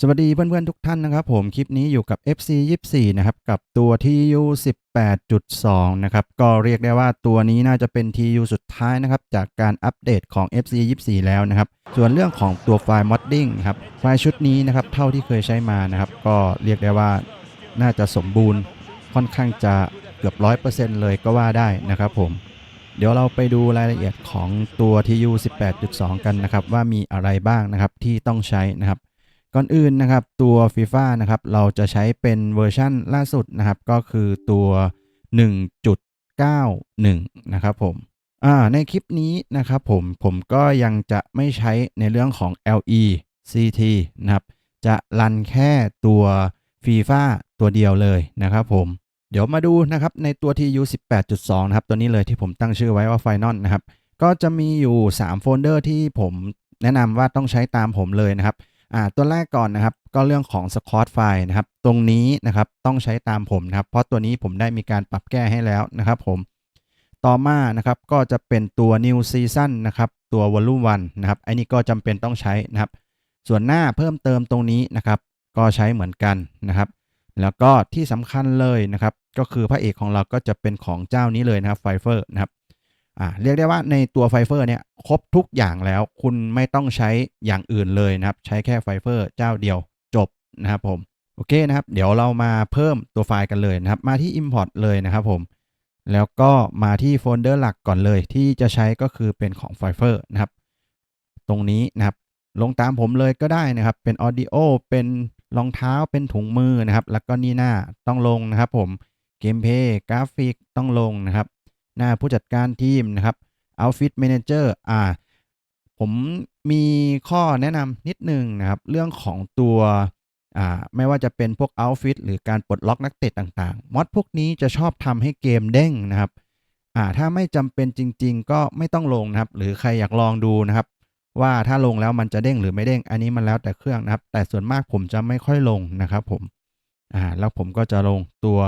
สวัสดีเพื่อนๆทุกท่านนะครับผมคลิปนี้อยู่กับ FC 24นะครับกับตัว TU 18.2นะครับก็เรียกได้ว่าตัวนี้น่าจะเป็น TU สุดท้ายนะครับจากการอัปเดตของ FC 24แล้วนะครับส่วนเรื่องของตัวไฟล์ modding ครับไฟล์ชุดนี้นะครับเท่าที่เคยใช้มานะครับก็เรียกได้ว่าน่าจะสมบูรณ์ค่อนข้างจะเกือบ 100%เลยก็ว่าได้นะครับผมเดี๋ยวเราไปดูรายละเอียดของตัว TU 18.2 กันนะครับว่ามีอะไรบ้างนะครับที่ต้องใช้นะครับ ก่อนอื่นนะครับตัว FIFA นะครับเราจะใช้เป็นเวอร์ชั่นล่าสุดนะครับก็คือตัว 1.91 นะครับผมในคลิปนี้นะครับผมผมก็ยังจะไม่ใช้ในเรื่องของ LE CT นะครับจะรันแค่ตัว FIFA ตัวเดียวเลยนะครับผมเดี๋ยวมาดูนะครับในตัว TU 18.2 นะครับตัวนี้เลยที่ผมตั้งชื่อไว้ว่า Final นะครับก็จะมีอยู่ 3 โฟลเดอร์ที่ผมแนะนำว่าต้องใช้ตามผมเลยนะครับ อ่าตัวแรกก่อนนะครับก็เรื่องของ Squad File นะครับตรงนี้นะครับต้องใช้ตามผมนะครับ เพราะตัวนี้ผมได้มีการปรับแก้ให้แล้วนะครับผมต่อมานะครับก็จะเป็นตัว New Season นะครับตัว Volume 1นะครับไอ้นี่ก็จำเป็นต้องใช้นะครับ ส่วนหน้าเพิ่มเติมตรงนี้นะครับ ก็ใช้เหมือนกันนะครับ แล้วก็ที่สำคัญเลยนะครับ ก็คือพระเอกของเราก็จะเป็นของเจ้านี้เลยนะครับไฟเฟอร์นะครับ อ่าเรียกได้ว่าในตัวไฟเฟอร์เนี่ยครบทุกอย่างแล้วคุณไม่ต้องใช้อย่างอื่นเลยนะครับ ใช้แค่ไฟเฟอร์เจ้าเดียวจบนะครับผมโอเคนะครับ เดี๋ยวเรามาเพิ่มตัวไฟล์กันเลยนะครับ มาที่ Import เลยนะครับผม แล้วก็มาที่โฟลเดอร์หลักก่อนเลย ที่จะใช้ก็คือเป็นของไฟเฟอร์นะครับ ตรงนี้นะครับ ลงตามผมเลยก็ได้นะครับ เป็น Audio เป็นรองเท้าเป็นถุงมือนะครับ แล้วก็นี่หน้าต้องลงนะครับผมเกมเพย์กราฟิกต้องลงนะครับ น้าผู้จัดการทีมนะครับ Outfit Manager อ่าผมมีข้อแนะนำนิดนึงนะครับ เรื่องของตัวอ่าไม่ว่าจะเป็นพวก Outfit หรือการปลดล็อกนักเตะต่างๆ มอดพวกนี้จะชอบทำให้เกมเด้งนะครับอ่าถ้าไม่จำเป็นจริง ๆ ก็ไม่ต้องลงนะครับ หรือใครอยากลองดูนะครับ ว่าถ้าลงแล้วมันจะเด้งหรือไม่เด้งอันนี้มันแล้วแต่เครื่องนะครับ แต่ส่วนมากผมจะไม่ค่อยลงนะครับผมอ่าแล้วผมก็จะลงตัว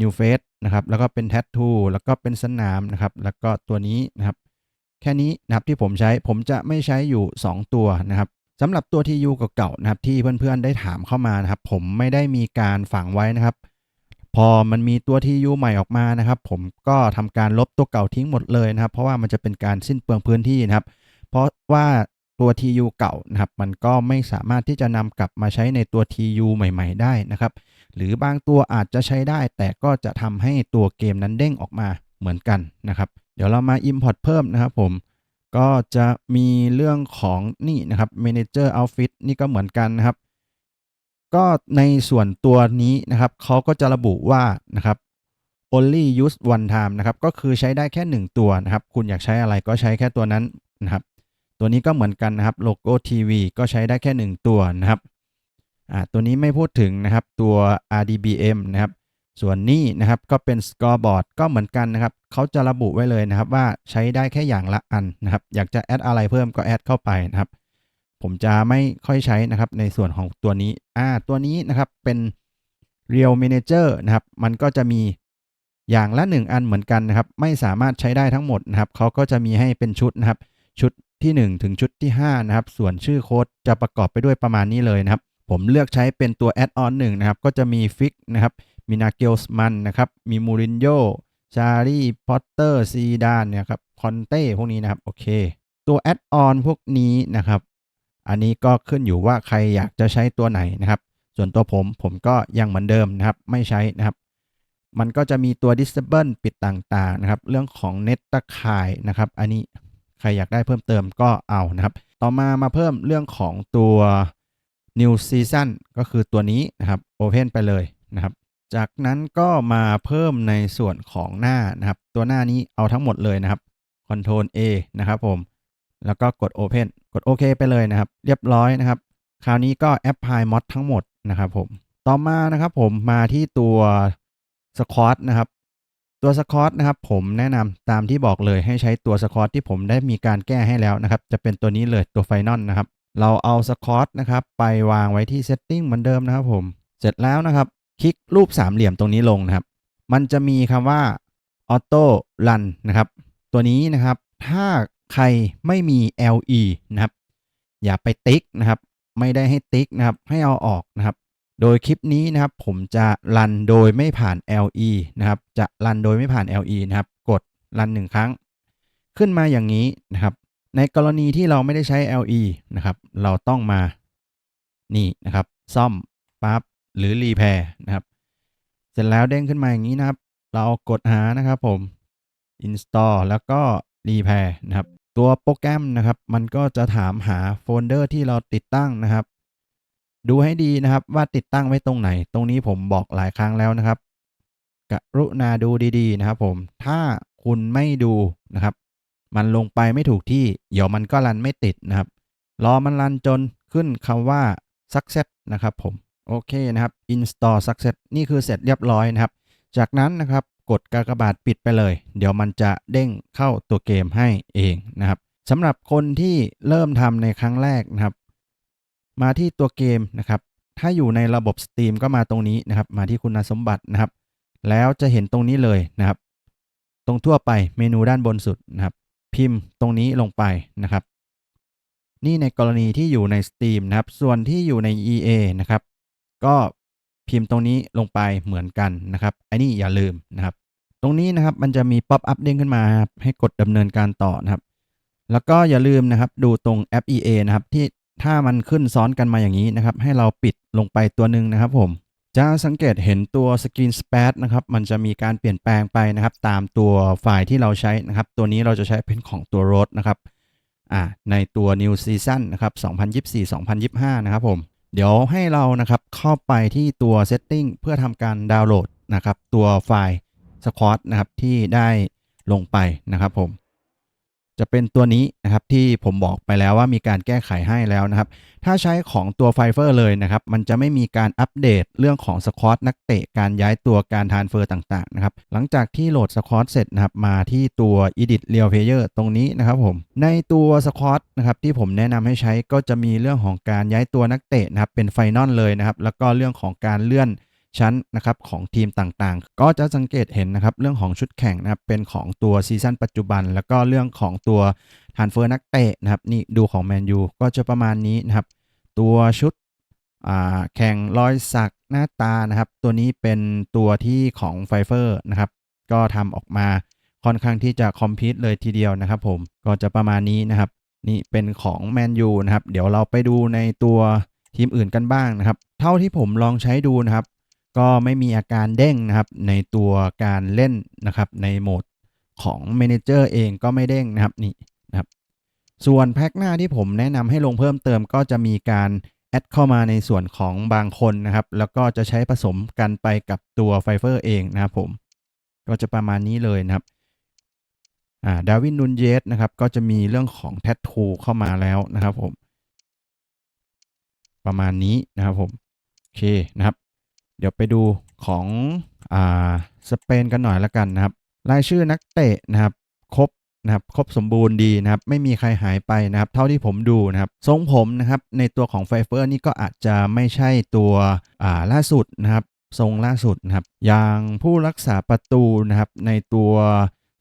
New Face นะครับ แล้วก็เป็น Tattoo แล้วก็เป็นสนามนะครับ แล้วก็ตัวนี้นะครับ แค่นี้นะครับที่ผมใช้ ผมจะไม่ใช้อยู่ 2 ตัวนะครับสำหรับตัว TU เก่าๆนะครับ ที่เพื่อนๆได้ถามเข้ามานะครับ ผมไม่ได้มีการฝังไว้นะครับ พอมันมีตัว TU ใหม่ออกมานะครับ ผมก็ทำการลบตัวเก่าทิ้งหมดเลยนะครับ เพราะว่ามันจะเป็นการสิ้นเปลืองพื้นที่นะครับ เพราะว่า ตัว TU เก่านะครับ มันก็ไม่สามารถที่จะนำกลับมาใช้ในตัว TU ใหม่ ๆ ได้นะครับ หรือบางตัวอาจจะใช้ได้ แต่ก็จะทำให้ตัวเกมนั้นเด้งออกมาเหมือนกันนะครับ เดี๋ยวเรามา Import เพิ่มนะครับผม ก็จะมีเรื่องของนี่นะครับ Manager Outfit นี่ก็เหมือนกันนะครับ ก็ในส่วนตัวนี้นะครับเขาก็จะระบุว่านะครับ only use one time นะครับ ก็คือใช้ได้แค่ 1 ตัวนะครับ คุณอยากใช้อะไรก็ใช้แค่ตัวนั้นนะครับ ตัวนี้ก็เหมือนกันนะครับโลโก้ทีวีก็ใช้ได้แค่ 1 ตัวนะครับอ่าตัวนี้ไม่พูดถึงนะครับตัว RDBM นะครับ ส่วนนี้นะครับก็เป็น scoreboard ก็เหมือนกันนะครับเขาจะระบุไว้เลยนะครับว่าใช้ได้แค่อย่างละอันนะครับ อยากจะแอดอะไรเพิ่มก็แอดเข้าไปนะครับ ผมจะไม่ค่อยใช้นะครับในส่วนของตัวนี้อ่าตัวนี้นะครับเป็น Real Manager นะครับ มันก็จะมีอย่างละ 1 อันเหมือนกันนะครับ ไม่สามารถใช้ได้ทั้งหมดนะครับเขาก็จะมีให้เป็นชุดนะครับ ชุด ที่ 1 ถึงชุดที่ 5 นะครับ ส่วนชื่อโค้ดจะประกอบไปด้วยประมาณนี้เลยนะครับ ผมเลือกใช้เป็นตัว Add-on 1นะครับ ก็จะมีฟิกนะครับ มีนาเกลส์มันนะครับ มีมูรินโญ่ชารีพอตเตอร์ซีดานเนี่ยครับ คอนเต้พวกนี้นะครับ โอเค ตัวแอดออนพวกนี้นะครับ อันนี้ก็ขึ้นอยู่ว่าใครอยากจะใช้ตัวไหนนะครับ ส่วนตัวผมผมก็ยังเหมือนเดิมนะครับ ไม่ใช้นะครับ มันก็จะมีตัว disable ปิดต่างๆนะครับ เรื่องของเน็ตตะข่ายนะครับ อันนี้ ใครอยากได้เพิ่มเติมก็เอานะครับ ต่อมามาเพิ่มเรื่องของตัว new season ก็คือตัวนี้นะครับ open ไปเลยนะครับ จากนั้นก็มาเพิ่มในส่วนของหน้านะครับ ตัวหน้านี้เอาทั้งหมดเลยนะครับ Ctrl A นะครับผม แล้วก็กด Open กดโอเคไปเลยนะครับ เรียบร้อยนะครับ คราวนี้ก็ Apply Mod ทั้งหมดนะครับผม ต่อมานะครับผมมาที่ตัว Squad นะครับ ตัว Squad นะครับผมแนะนำตามที่บอกเลยให้ใช้ตัว Squad ที่ผมได้มีการแก้ให้แล้วนะครับ จะเป็นตัวนี้เลยตัว Final นะครับ เราเอา Squad นะครับไปวางไว้ที่ Setting เหมือนเดิมนะครับผมเสร็จแล้วนะครับ คลิกรูปสามเหลี่ยมตรงนี้ลงนะครับ มันจะมีคำว่า Auto Run นะครับ ตัวนี้นะครับ ถ้าใครไม่มี LE นะครับ อย่าไปติ๊กนะครับ ไม่ได้ให้ติ๊กนะครับ ให้เอาออกนะครับ โดยคลิปนี้นะครับผมจะรันโดยไม่ผ่าน LE นะครับจะรันโดยไม่ผ่าน LE นะครับ กดรันหนึ่งครั้ง ขึ้นมาอย่างนี้นะครับ ในกรณีที่เราไม่ได้ใช้ LE นะครับ เราต้องมานี่นะครับ ซ่อมปั๊บหรือรีแพร์นะครับ เสร็จแล้วเด้งขึ้นมาอย่างนี้นะครับ เรากดหานะครับผม install แล้วก็ repair นะครับ ตัวโปรแกรมนะครับ มันก็จะถามหาโฟลเดอร์ที่เราติดตั้งนะครับ ดูให้ดีนะครับว่าติดตั้งไว้ตรงไหน ตรงนี้ผมบอกหลายครั้งแล้วนะครับ กรุณาดูดีๆนะครับ ผม ถ้าคุณไม่ดูนะครับ มันลงไปไม่ถูกที่ เดี๋ยวมันก็รันไม่ติดนะครับ รอมันรันจนขึ้นคำว่า success นะครับผม โอเคนะครับ install success นี่คือเสร็จเรียบร้อยนะครับ จากนั้นนะครับกดกากบาทปิดไปเลย เดี๋ยวมันจะเด้งเข้าตัวเกมให้เองนะครับสำหรับคนที่เริ่มทำในครั้งแรกนะครับ มาที่ตัวเกมนะครับ ถ้าอยู่ในระบบ Steam ก็มาตรงนี้นะครับ มาที่คุณสมบัตินะครับ แล้วจะเห็นตรงนี้เลยนะครับ ตรงทั่วไปเมนูด้านบนสุดนะครับ พิมพ์ตรงนี้ลงไปนะครับ นี่ในกรณีที่อยู่ใน Steam นะครับ ส่วนที่อยู่ใน EA นะครับ ก็พิมพ์ตรงนี้ลงไปเหมือนกันนะครับไอ้นี่อย่าลืมนะครับ ตรงนี้นะครับมันจะมีป๊อปอัพเด้งขึ้นมา ให้กดดำเนินการต่อนะครับ แล้วก็อย่าลืมนะครับ ดูตรงแอป EA นะครับ ที่ ถ้ามันขึ้นซ้อนกันมาอย่างนี้นะครับ ให้เราปิดลงไปตัวหนึ่งนะครับผม จะสังเกตเห็นตัว Screen Spat นะครับ มันจะมีการเปลี่ยนแปลงไปนะครับ ตามตัวไฟล์ที่เราใช้นะครับ ตัวนี้เราจะใช้เป็นของตัว Road นะครับ อ่า ในตัว New Season นะครับ 2024-2025 นะครับผม เดี๋ยวให้เรานะครับเข้าไปที่ตัว Setting เพื่อทำการดาวน์โหลดนะครับ ตัวไฟล์ Squad นะครับที่ได้ลงไปนะครับผม จะเป็นตัวนี้นะครับที่ผมบอกไปแล้วว่ามีการแก้ไขให้แล้วนะครับ ถ้าใช้ของตัว f i เ e r เลยนะครับ มันจะไม่มีการอัปเดตเรื่องของสควอตนักเตะการย้ายตัวการทานเฟอร์ต่างๆนะครับ หลังจากที่โหลดสควอตเสร็จนะครับ มาที่ตัว Edit Real Player ตรงนี้นะครับผมในตัวสควอตนะครับที่ผมแนะนำให้ใช้ก็จะมีเรื่องของการย้ายตัวนักเตะนะครับเป็นไฟนอลเลยนะครับ แล้วก็เรื่องของการเลื่อน ชั้นนะครับของทีมต่างๆ ก็จะสังเกตเห็นนะครับเรื่องของชุดแข่งนะครับเป็นของตัวซีซั่นปัจจุบัน แล้วก็เรื่องของตัวทานเฟอร์นักเตะนะครับนี่ดูของแมนยูก็จะประมาณนี้นะครับตัวชุดแข่งรอยสักหน้าตานะครับตัวนี้เป็นตัวที่ของไฟเฟอร์นะครับก็ทำออกมาค่อนข้างที่จะคอมพิวต์เลยทีเดียวนะครับผมก็จะประมาณนี้นะครับนี่เป็นของแมนยูนะครับเดี๋ยวเราไปดูในตัวทีมอื่นกันบ้างนะครับ เท่าที่ผมลองใช้ดูนะครับ ก็ไม่มีอาการเด้งนะครับในตัวการเล่นนะครับในโหมดของเมนเจอร์เองก็ไม่เด้งนะครับนี่นะครับส่วนแพ็กหน้าที่ผมแนะนำให้ลงเพิ่มเติมก็จะมีการแอดเข้ามาในส่วนของบางคนนะครับ แล้วก็จะใช้ผสมกันไปกับตัวไฟเฟอร์เองนะครับผม ก็จะประมาณนี้เลยนะครับอ่าดาวินนุนเยสนะครับ ก็จะมีเรื่องของแท t ทูเข้ามาแล้วนะครับผม ประมาณนี้นะครับผม โอเคนะครับ เดี๋ยวไปดูของอ่าสเปนกันหน่อยละกันนะครับ รายชื่อนักเตะนะครับ ครบนะครับ ครบสมบูรณ์ดีนะครับ ไม่มีใครหายไปนะครับ เท่าที่ผมดูนะครับ ทรงผมนะครับ ในตัวของไฟเฟอร์นี่ก็อาจจะไม่ใช่ตัวอ่าล่าสุดนะครับ ทรงล่าสุดนะครับ อย่างผู้รักษาประตูนะครับในตัว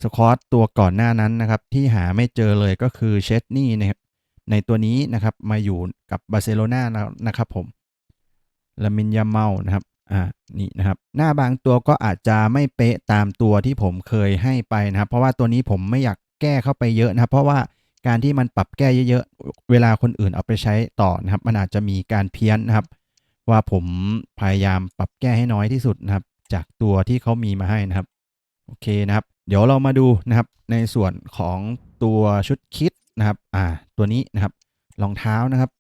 สคอตตัวก่อนหน้านั้นนะครับ ที่หาไม่เจอเลยก็คือเชสนี่นะครับในตัวนี้นะครับมาอยู่กับบาร์เซโลนาแล้วนะครับผมลามินยาเมานะครับ อ่านี่นะครับหน้าบางตัวก็อาจจะไม่เป๊ะตามตัวที่ผมเคยให้ไปนะครับ เพราะว่าตัวนี้ผมไม่อยากแก้เข้าไปเยอะนะครับ เพราะว่าการที่มันปรับแก้เยอะๆ เวลาคนอื่นเอาไปใช้ต่อนะครับ มันอาจจะมีการเพี้ยนนะครับ ว่าผมพยายามปรับแก้ให้น้อยที่สุดนะครับ จากตัวที่เขามีมาให้นะครับโอเคนะครับ เดี๋ยวเรามาดูนะครับ ในส่วนของตัวชุดคิดนะครับอ่าตัวนี้นะครับรองเท้านะครับ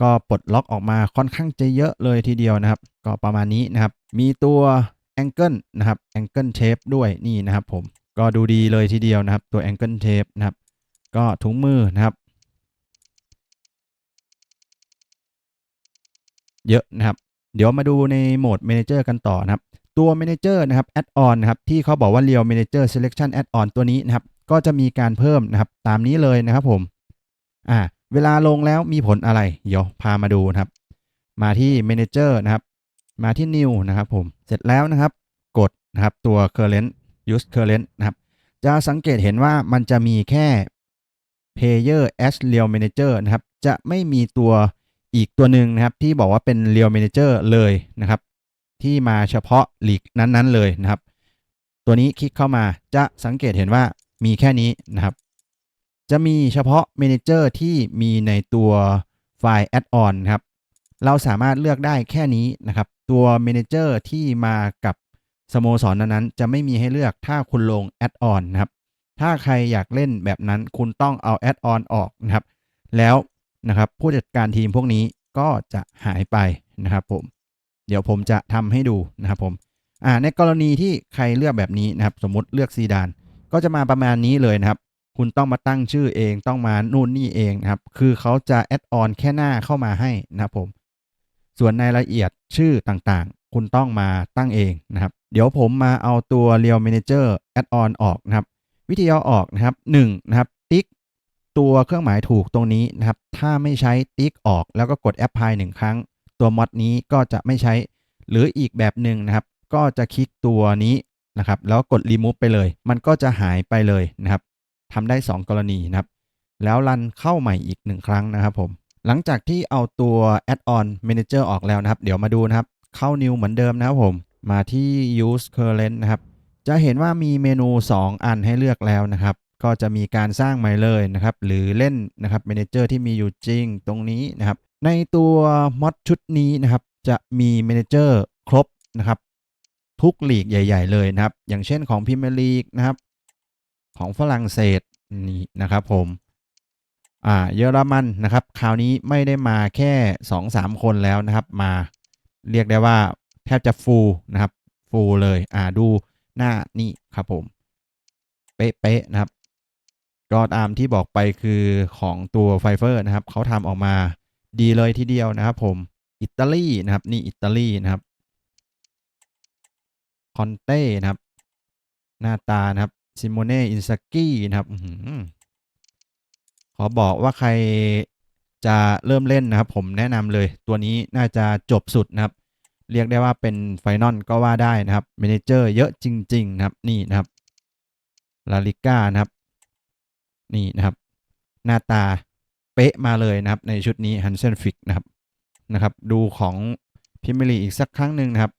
ก็ปลดล็อกออกมาค่อนข้างจะเยอะเลยทีเดียวนะครับ ก็ประมาณนี้นะครับ มีตัว Angle นะครับ Angle Tape ด้วยนี่นะครับผมก็ดูดีเลยทีเดียวนะครับ ตัว Angle Tape นะครับ ก็ถุงมือนะครับ เยอะนะครับ เดี๋ยวมาดูในโหมด Manager กันต่อนะครับ ตัว Manager นะครับ Add-on นะครับ ที่เขาบอกว่า Real Manager Selection Add-on ตัวนี้นะครับ ก็จะมีการเพิ่มนะครับ ตามนี้เลยนะครับผมอ่าเวลาลงแล้วมีผลอะไร เดี๋ยวพามาดูนะครับ มาที่ Manager นะครับ มาที่ New นะครับผม เสร็จแล้วนะครับ กดนะครับตัว Current Use Current นะครับ จะสังเกตเห็นว่ามันจะมีแค่ Player as Real Manager นะครับ จะไม่มีตัวอีกตัวหนึ่งนะครับ ที่บอกว่าเป็น Real Manager เลยนะครับ ที่มาเฉพาะลีกนั้นๆเลยนะครับ ตัวนี้คลิกเข้ามาจะสังเกตเห็นว่ามีแค่นี้นะครับ จะมีเฉพาะ Manager ที่มีในตัวไฟล์ Add-on นครับ เราสามารถเลือกได้แค่นี้นะครับ ตัว Manager ที่มากับสโมสรนั้นๆจะไม่มีให้เลือกถ้าคุณลง Add-on นนะครับ ถ้าใครอยากเล่นแบบนั้นคุณต้องเอา Add-on ออกนะครับ แล้วนะครับผู้จัดการทีมพวกนี้ก็จะหายไปนะครับผม เดี๋ยวผมจะทำให้ดูนะครับผม อ่า ในกรณีที่ใครเลือกแบบนี้นะครับ สมมติเลือกซีดาน ก็จะมาประมาณนี้เลยนะครับ คุณต้องมาตั้งชื่อเองต้องมานู่นนี่เองนะครับ คือเขาจะแอดออนแค่หน้าเข้ามาให้นะครับผม ส่วนในรายละเอียดชื่อต่างๆ คุณต้องมาตั้งเองนะครับ เดี๋ยวผมมาเอาตัว Real Manager Add-on ออกนะครับ วิธีเอาออกนะครับ1นะครับ ติ๊กตัวเครื่องหมายถูกตรงนี้นะครับ ถ้าไม่ใช้ติ๊กออกแล้วก็กด Apply หนึ่งครั้ง ตัวมอดนี้ก็จะไม่ใช้ หรืออีกแบบหนึ่งนะครับ ก็จะคลิกตัวนี้นะครับ แล้วกด Remove ไปเลย มันก็จะหายไปเลยนะครับทำได้ 2 กรณีนะครับ แล้วรันเข้าใหม่อีก 1 ครั้งนะครับผม หลังจากที่เอาตัว Add-on Manager ออกแล้วนะครับ เดี๋ยวมาดูนะครับ เข้า New เหมือนเดิมนะครับผม มาที่ Use Current นะครับ จะเห็นว่ามีเมนู 2 อันให้เลือกแล้วนะครับ ก็จะมีการสร้างใหม่เลยนะครับ หรือเล่นนะครับ Manager ที่มีอยู่จริงตรงนี้นะครับ ในตัวมอดชุดนี้นะครับ จะมี Manager ครบนะครับ ทุกลีกใหญ่ ๆ เลยนะครับ อย่างเช่นของพิม e ร์ลีกนะครับ ของฝรั่งเศสนี่นะครับผม เยอรมันนะครับ คราวนี้ไม่ได้มาแค่ 2-3 คนแล้วนะครับ มาเรียกได้ว่าแทบจะฟูนะครับ ฟูเลยอ่าดูหน้านี่ครับผม เป๊ะๆนะครับก็ตามที่บอกไปคือของตัวไฟเฟอร์นะครับ เขาทำออกมาดีเลยทีเดียวนะครับผม อิตาลีนะครับ นี่อิตาลีนะครับ คอนเต้นะครับ หน้าตานะครับ ซิโมเน่ อินซากี้นะครับ ขอบอกว่าใครจะเริ่มเล่นนะครับ ผมแนะนำเลย ตัวนี้น่าจะจบสุดนะครับ เรียกได้ว่าเป็นไฟนอลก็ว่าได้นะครับเมนเจอร์เยอะจริง ๆ นะครับ นี่นะครับลาลิก้านะครับ นี่นะครับ หน้าตาเป๊ะมาเลยนะครับ ในชุดนี้ฮันเซนฟิกนะครับนะครับ ดูของพิมลีอีกสักครั้งหนึ่งนะครับ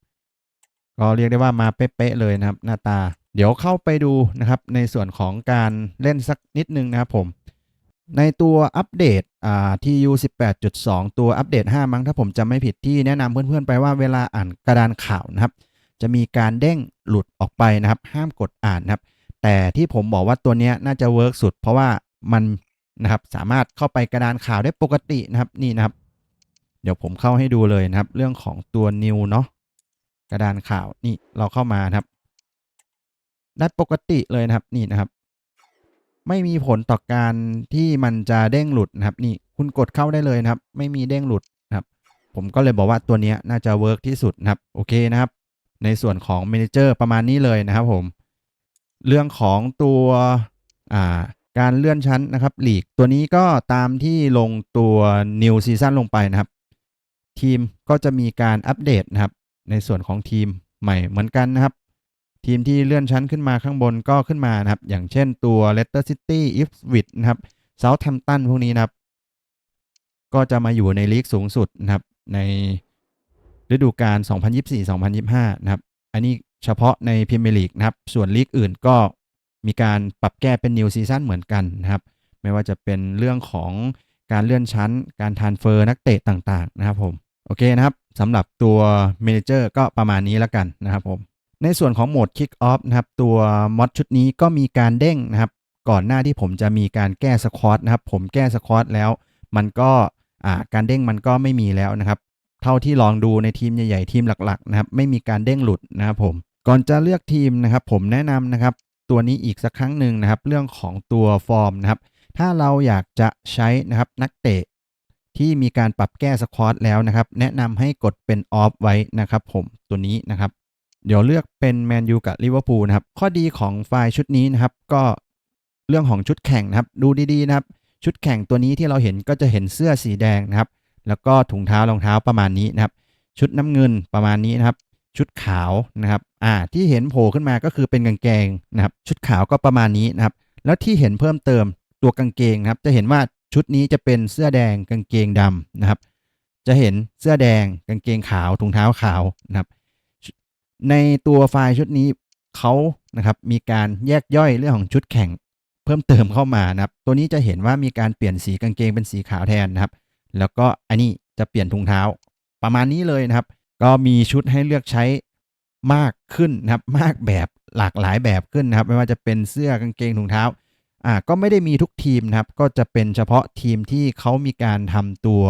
ก็เรียกได้ว่ามาเป๊ะๆเลยนะครับ หน้าตา เดี๋ยวเข้าไปดูนะครับ ในส่วนของการเล่นสักนิดนึงนะครับผม ในตัวอัปเดตอ่า TU 18.2ตัวอัปเดต5มั้งถ้าผมจำไม่ผิดที่แนะนำเพื่อนๆไปว่าเวลาอ่านกระดานข่าวนะครับ จะมีการเด้งหลุดออกไปนะครับ ห้ามกดอ่านนะครับ แต่ที่ผมบอกว่าตัวนี้น่าจะเวิร์กสุด เพราะว่ามันนะครับสามารถเข้าไปกระดานข่าวได้ปกตินะครับนี่นะครับ เดี๋ยวผมเข้าให้ดูเลยนะครับ เรื่องของตัว New เนาะกระดานข่าวนี่เราเข้ามานะครับได้ปกติเลยนะครับนี่นะครับ ไม่มีผลต่อการที่มันจะเด้งหลุดนะครับ นี่คุณกดเข้าได้เลยนะครับ ไม่มีเด้งหลุดนะครับ ผมก็เลยบอกว่าตัวนี้น่าจะเวิร์กที่สุดนะครับ โอเคนะครับ ในส่วนของ Manager ประมาณนี้เลยนะครับผม เรื่องของตัวการเลื่อนชั้นนะครับหลีกตัวนี้ก็ตามที่ลงตัว New Season ลงไปนะครับ ทีมก็จะมีการอัปเดตนะครับ ในส่วนของทีมใหม่เหมือนกันนะครับ ทีมที่เลื่อนชั้นขึ้นมาข้างบนก็ขึ้นมานะครับ อย่างเช่นตัว Leicester City Ipswich นะครับ Southampton พวกนี้นะครับ ก็จะมาอยู่ในลีกสูงสุดนะครับ ในฤดูกาล 2024-2025 นะครับ อันนี้เฉพาะในพรีเมียร์ลีกนะครับ ส่วนลีกอื่นก็มีการปรับแก้เป็น New Season เหมือนกันนะครับ ไม่ว่าจะเป็นเรื่องของการเลื่อนชั้น การทานเฟอร์นักเตะต่างๆ นะครับผม โอเคนะครับสำหรับตัว Manager ก็ประมาณนี้แล้วกันนะครับผม ในส่วนของโหมด Kick Off นะครับ ตัวมอดชุดนี้ก็มีการเด้งนะครับ ก่อนหน้าที่ผมจะมีการแก้สควอตนะครับ ผมแก้สควอตแล้ว มันก็การเด้งมันก็ไม่มีแล้วนะครับ เท่าที่ลองดูในทีมใหญ่ๆทีมหลักๆนะครับ ไม่มีการเด้งหลุดนะครับผม ก่อนจะเลือกทีมนะครับ ผมแนะนำนะครับ ตัวนี้อีกสักครั้งหนึ่งนะครับ เรื่องของตัวฟอร์มนะครับ ถ้าเราอยากจะใช้นะครับนักเตะที่มีการปรับแก้สควอตแล้วนะครับ แนะนำให้กดเป็นออฟไว้นะครับ ผมตัวนี้นะครับ เดี๋ยวเลือกเป็นแมนยูกับลิเวอร์พูลนะครับ ข้อดีของไฟล์ชุดนี้นะครับ ก็เรื่องของชุดแข่งนะครับ ดูดีๆนะครับ ชุดแข่งตัวนี้ที่เราเห็นก็จะเห็นเสื้อสีแดงนะครับ แล้วก็ถุงเท้ารองเท้าประมาณนี้นะครับ ชุดน้ำเงินประมาณนี้นะครับ ชุดขาวนะครับ อ่า ที่เห็นโผล่ขึ้นมาก็คือเป็นกางเกงนะครับ ชุดขาวก็ประมาณนี้นะครับ แล้วที่เห็นเพิ่มเติมตัวกางเกงนะครับ จะเห็นว่าชุดนี้จะเป็นเสื้อแดงกางเกงดำนะครับ จะเห็นเสื้อแดงกางเกงขาวถุงเท้าขาวนะครับ ในตัวไฟล์ชุดนี้เขานะครับมีการแยกย่อยเรื่องของชุดแข่งเพิ่มเติมเข้ามานะครับ ตัวนี้จะเห็นว่ามีการเปลี่ยนสีกางเกงเป็นสีขาวแทนนะครับ แล้วก็อันนี้จะเปลี่ยนถุงเท้าประมาณนี้เลยนะครับ ก็มีชุดให้เลือกใช้มากขึ้นนะครับ มากแบบหลากหลายแบบขึ้นนะครับ ไม่ว่าจะเป็นเสื้อกางเกงถุงเท้าอ่าก็ไม่ได้มีทุกทีมนะครับ ก็จะเป็นเฉพาะทีมที่เขามีการทำตัว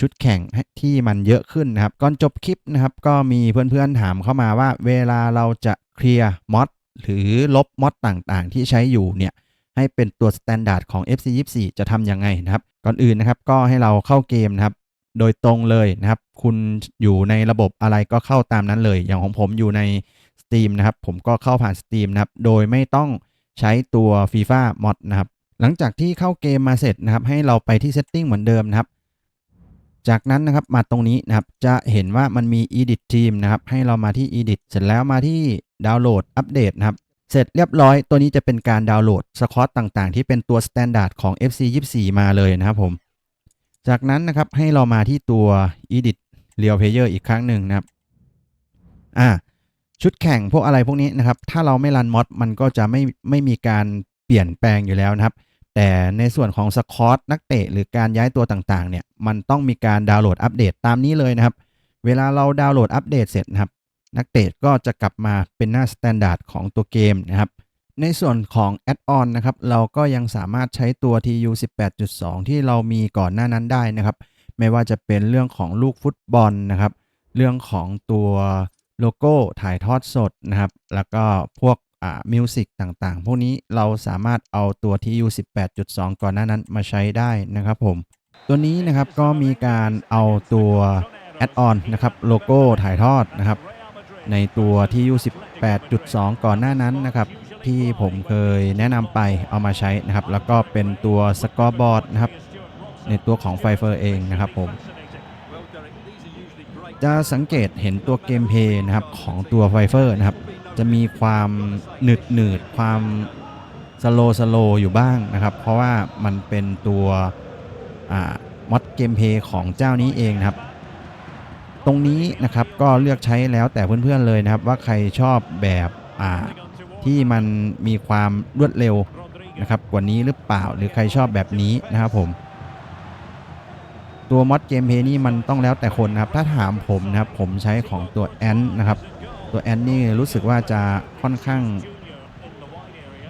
ชุดแข่งที่มันเยอะขึ้นนะครับ ก่อนจบคลิปนะครับก็มีเพื่อนๆถามเข้ามาว่า เวลาเราจะเคลียร์มอดหรือลบมอดต่างๆ ที่ใช้อยู่เนี่ยให้เป็นตัวสแตนดาร์ดของ FC24 จะทำยังไงนะครับ ก่อนอื่นนะครับก็ให้เราเข้าเกมนะครับ โดยตรงเลยนะครับ คุณอยู่ในระบบอะไรก็เข้าตามนั้นเลย อย่างของผมอยู่ใน Steam นะครับ ผมก็เข้าผ่าน Steam นะครับ โดยไม่ต้องใช้ตัว FIFA Mod นะครับ หลังจากที่เข้าเกมมาเสร็จนะครับ ให้เราไปที่ Setting เหมือนเดิมนะครับ จากนั้นนะครับมาตรงนี้นะครับจะเห็นว่ามันมี Edit Team นะครับ ให้เรามาที่ Edit เสร็จแล้วมาที่ดาวน์โหลดอัปเดตนะครับ เสร็จเรียบร้อย ตัวนี้จะเป็นการดาวน์โหลดสคอตต่างๆ ที่เป็นตัว Standard ของ FC24 มาเลยนะครับผม จากนั้นนะครับให้เรามาที่ตัว edit real player อีกครั้งหนึ่งนะครับ อ่า ชุดแข่งพวกอะไรพวกนี้นะครับ ถ้าเราไม่รันมอดมันก็จะไม่ไม่มีการเปลี่ยนแปลงอยู่แล้วนะครับ แต่ในส่วนของสคอตนักเตะหรือการย้ายตัวต่างๆเนี่ยมันต้องมีการดาวน์โหลดอัปเดตตามนี้เลยนะครับ เวลาเราดาวน์โหลดอัปเดตเสร็จนะครับ นักเตะก็จะกลับมาเป็นหน้าสแตนดาร์ดของตัวเกมนะครับ ในส่วนของแอดออนนะครับเราก็ยังสามารถใช้ตัว TU 18.2 ที่เรามีก่อนหน้านั้นได้นะครับ ไม่ว่าจะเป็นเรื่องของลูกฟุตบอลนะครับ เรื่องของตัวโลโก้ถ่ายทอดสดนะครับ แล้วก็พวก อ่ามิวสิกต่างๆ พวกนี้เราสามารถเอาตัว TU 18.2 ก่อนหน้านั้นมาใช้ได้นะครับผม ตัวนี้นะครับก็มีการเอาตัวแอดออนนะครับโลโก้ถ่ายทอดนะครับ ในตัว TU 18.2 ก่อนหน้านั้นนะครับ ที่ผมเคยแนะนำไปเอามาใช้นะครับ แล้วก็เป็นตัวสกอร์บอร์ดนะครับในตัวของไฟเฟอร์เองนะครับผมจะสังเกตเห็นตัวเกมเพย์นะครับของตัวไฟเฟอร์นะครับ จะมีความหนืดหนืดๆความสโลสโลอยู่บ้างนะครับ เพราะว่ามันเป็นตัวมอดเกมเพย์ของเจ้านี้เองนะครับ ตรงนี้นะครับก็เลือกใช้แล้วแต่เพื่อนๆเลยนะครับ ว่าใครชอบแบบที่มันมีความรวดเร็วนะครับกว่านี้หรือเปล่าหรือใครชอบแบบนี้นะครับผม ตัวมอดเกมเพย์นี่มันต้องแล้วแต่คนนะครับ ถ้าถามผมนะครับผมใช้ของตัวแอนนะครับ ตัวแอนนี่รู้สึกว่าจะค่อนข้าง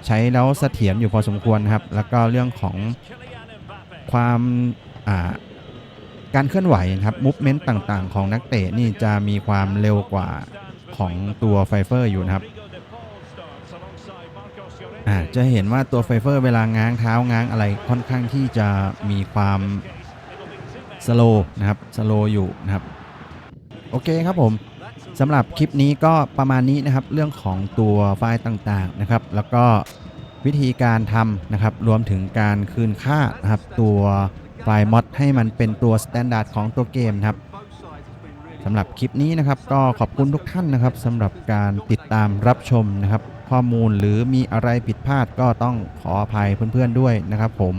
ใช้แล้วเสถียรอยู่พอสมควรครับ แล้วก็เรื่องของความการเคลื่อนไหวครับมูฟเมนต์ต่างๆ ของนักเตะนี่จะมีความเร็วกว่าของตัวไฟเฟอร์อยู่นะครับจะเห็นว่าตัวไฟเฟอร์เวลาง้างเท้าง้างอะไรค่อนข้างที่จะมีความสโลนะครับสโลอยู่นะครับ โอเคครับผม สำหรับคลิปนี้ก็ประมาณนี้นะครับ เรื่องของตัวไฟล์ต่างๆนะครับ แล้วก็วิธีการทำนะครับ รวมถึงการคืนค่านะครับ ตัวไฟล์มอดให้มันเป็นตัวสแตนดาร์ดของตัวเกมนะครับสำหรับคลิปนี้นะครับ ก็ขอบคุณทุกท่านนะครับสำหรับการติดตามรับชมนะครับ ข้อมูลหรือมีอะไรผิดพลาดก็ต้องขออภัยเพื่อนๆด้วยนะครับ ผม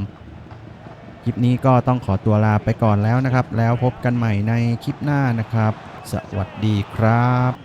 คลิปนี้ก็ต้องขอตัวลาไปก่อนแล้วนะครับ แล้วพบกันใหม่ในคลิปหน้านะครับ สวัสดีครับ